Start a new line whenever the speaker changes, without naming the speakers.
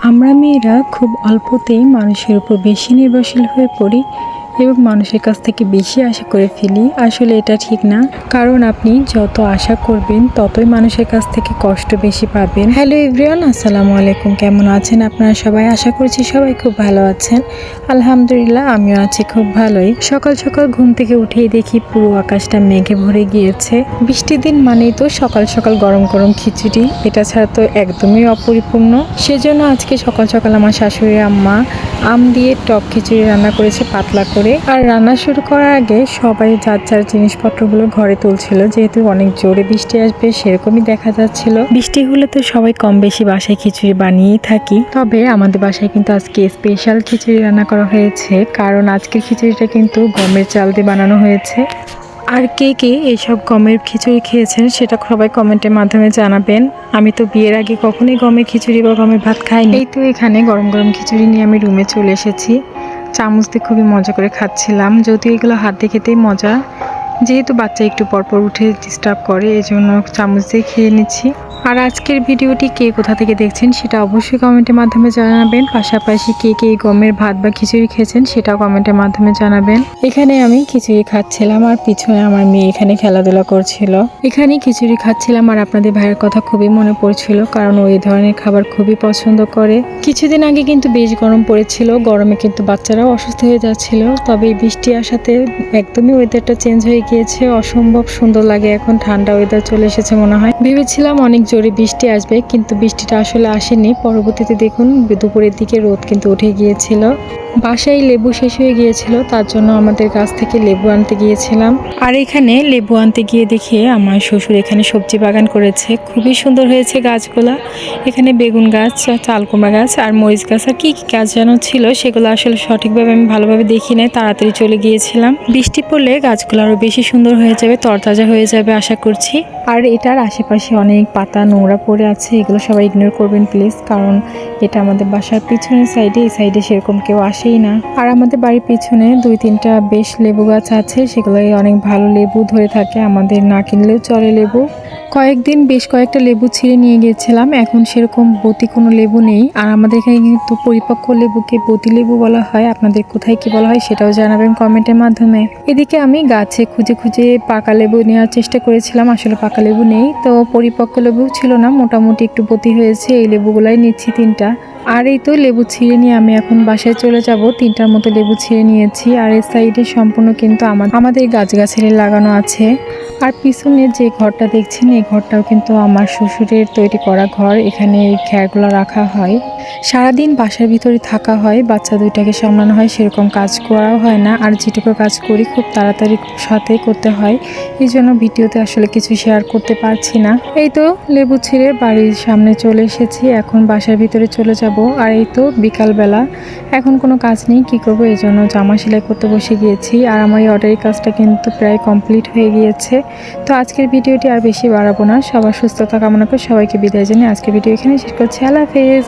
আমরা মেয়েরা খুব অল্পতেই মানুষের উপর বেশি নির্ভরশীল হয়ে পড়ি। এবং মানুষের কাছ থেকে বেশি আশা করে ফেলি, আসলে এটা ঠিক না। কারণ আপনি যত আশা করবেন, ততই মানুষের কাছ থেকে কষ্ট বেশি পাবেন। হ্যালো এভরিওয়ান, আসসালামু আলাইকুম। কেমন আছেন আপনারা সবাই? আশা করছি সবাই খুব ভালো আছেন। আলহামদুলিল্লাহ, আমিও আছি খুব ভালোই। সকাল সকাল ঘুম থেকে উঠেই দেখি পুরো আকাশটা মেঘে ভরে গিয়েছে। বৃষ্টির দিন মানেই তো সকাল সকাল গরম গরম খিচুড়ি। এটা ছাড়া তো একদমই অপরিপূর্ণ। সেজন্য আজকে সকাল সকাল আমার শাশুড়ি, আম্মা আম দিয়ে টক খিচুড়ি রান্না করেছে পাতলা করে। আর রান্না শুরু করার আগে সবাই যার যার জিনিসপত্রগুলো ঘরে তুলছিল, যেহেতু অনেক জোরে বৃষ্টি আসবে সেরকমই দেখা যাচ্ছিল। বৃষ্টি হলে তো সবাই কম বেশি বাসায় খিচুড়ি বানিয়েই থাকি। তবে আমাদের বাসায় কিন্তু আজকে স্পেশাল খিচুড়ি রান্না করা হয়েছে, কারণ আজকের খিচুড়িটা কিন্তু গমের চাল দিয়ে বানানো হয়েছে। আর কে কে এইসব গমের খিচুড়ি খেয়েছেন সেটা সবাই কমেন্টের মাধ্যমে জানাবেন। আমি তো বিয়ের আগে কখনোই গমের খিচুড়ি বা গমের ভাত খাইনি। এই তো এখানে গরম গরম খিচুড়ি নিয়ে আমি রুমে চলে এসেছি। চামচ দিয়ে খুবই মজা করে খাচ্ছিলাম। যদিও এগুলো হাত দিয়ে খেতেই মজা। যেহেতু বাচ্চা একটু পরপর উঠে ডিস্টার্ব করে এই জন্য চামচ দিয়ে খেয়ে নিচ্ছি। আর আজকের ভিডিওটি কে কোথা থেকে দেখছেন সেটা অবশ্যই কমেন্টের মাধ্যমে জানাবেন। পাশাপাশি কে কে গমের ভাত বা খিচুড়ি খেয়েছেন সেটাও কমেন্টের মাধ্যমে জানাবেন। এখানে আমি খিচুড়ি খাচ্ছিলাম আর পিছনে আমার মেয়ে এখানে খেলাধুলা করছিল। এখানে খিচুড়ি খাচ্ছিলাম আর আপনাদের ভাইয়ের কথা খুবই মনে পড়ছিল কারণ ওই ধরনের খাবার খুবই পছন্দ করে। কিছুদিন আগে কিন্তু বেশ গরম পড়েছিল, গরমে কিন্তু বাচ্চারাও অসুস্থ হয়ে যাচ্ছিল, তবে বৃষ্টি আসাতে একদমই ওয়েদারটা চেঞ্জ হয়ে গিয়েছে, অসম্ভব সুন্দর লাগে। এখন ঠান্ডা ওয়েদার চলে এসেছে মনে হয়। ভেবেছিলাম অনেক জোরে বৃষ্টি আসবে, কিন্তু বৃষ্টিটা আসলে আসেনি। পরবর্তীতে দেখুন, দুপুরের দিকে রোদ কিন্তু উঠে গিয়েছিল। বাসায় লেবু শেষ হয়ে গিয়েছিল, তার জন্য আমাদের গাছ থেকে লেবু আনতে গিয়েছিলাম। আর এখানে লেবু আনতে গিয়ে দেখে আমার শ্বশুর এখানে সবজি বাগান করেছে। খুবই সুন্দর হয়েছে গাছগুলা। এখানে বেগুন গাছ চাল কুমড়া গাছ আর মরিচ গাছ আর কি কি গাছ যেন ছিল, সেগুলো আসলে সঠিকভাবে আমি ভালোভাবে দেখি নাই তাড়াতাড়ি চলে গিয়েছিলাম। বৃষ্টি পড়লে গাছগুলো আরও বেশি সুন্দর হয়ে যাবে, তরতাজা হয়ে যাবে আশা করছি। আর এটার আশেপাশে অনেক পাতা, নোংরা পড়ে আছে, এগুলো সবাই ইগনোর করবেন প্লিজ কারণ এটা আমাদের বাসার পিছনের সাইডে এই সাইডে সেরকম কেউ আসেই না। আর আমাদের বাড়ির পিছনে দুই তিনটা বেশ লেবু গাছ আছে সেগুলোই অনেক ভালো লেবু ধরে থাকে, আমাদের না কিনলেও চলে লেবু। কয়েকদিন বেশ কয়েকটা লেবু ছিঁড়ে নিয়ে গিয়েছিলাম এখন সেরকম বতি কোনো লেবু নেই। আর আমাদের এখানে কিন্তু পরিপক্ক লেবুকে বতি লেবু বলা হয়। আপনাদের কোথায় কি বলা হয় সেটাও জানাবেন কমেন্টের মাধ্যমে। এদিকে আমি গাছে খুঁজে খুঁজে পাকা লেবু নেওয়ার চেষ্টা করেছিলাম। আসলে পাকা লেবু নেই, তো পরিপক্ক লেবু ছিল না। মোটামুটি একটু বতি হয়েছে। এই লেবুগুলাই নিচ্ছি তিনটা। আর এই তো লেবু ছিঁড়ে নিয়ে আমি এখন বাসায় চলে যাব। তিনটার মতো লেবু ছিঁড়ে নিয়েছি। আর এই সাইডে সম্পূর্ণ কিন্তু আমার আমাদের গাছগাছালি লাগানো আছে। আর পিছনে যে ঘরটা দেখছেন, এই ঘরটাও কিন্তু আমার শ্বশুরের তৈরি করা ঘর। এখানে এই খ্যারগুলো রাখা হয়। সারাদিন বাসার ভিতরে থাকা হয়। বাচ্চা দুইটাকে সামলানো হয়। সেরকম কাজ করাও হয় না। আর যেটুকু কাজ করি, খুব তাড়াতাড়ি সাথে করতে হয়। এই জন্য ভিডিওতে আসলে কিছু শেয়ার করতে পারছি না। এই তো লেবু ছিঁড়ে বাড়ির সামনে চলে এসেছি। এখন বাসার ভিতরে চলে যাব। আর এই তো বিকালবেলা। এখন কোনো কাজ নেই, কী করব? এই জন্য জামা সেলাই করতে বসে গিয়েছি। আর আমার এই অর্ডারের কাজটা কিন্তু প্রায় কমপ্লিট হয়ে গিয়েছে। তো আজকের ভিডিওটি আর বেশি বাড়াবো না। সবার সুস্থতা কামনা করে সবাইকে বিদায় জানিয়ে আজকের ভিডিও এখানে শেষ করছি। আল্লাহ হাফেজ।